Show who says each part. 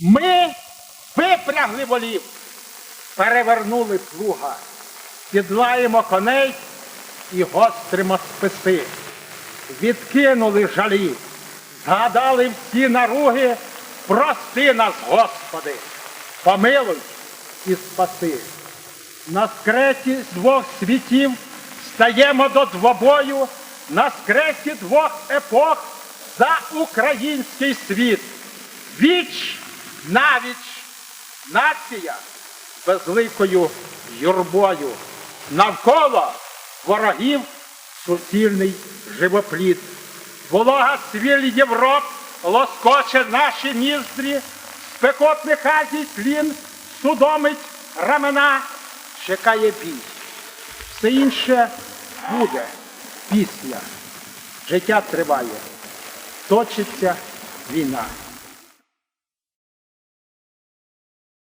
Speaker 1: Ми випрягли волів, перевернули плуга, підлаємо коней і гостримо списи. Відкинули жалі, згадали всі наруги, прости нас, Господи, помилуй і спаси. На скреті двох світів стаємо до двобою, на скреті двох епох за український світ. Віч навіч нація безликою юрбою. Навколо ворогів суцільний живоплід. Волога свіль Європ лоскоче наші ніздрі, спекотних Азій тлін судомить рамена, чекає бій. Все інше буде після. Життя триває, точиться війна.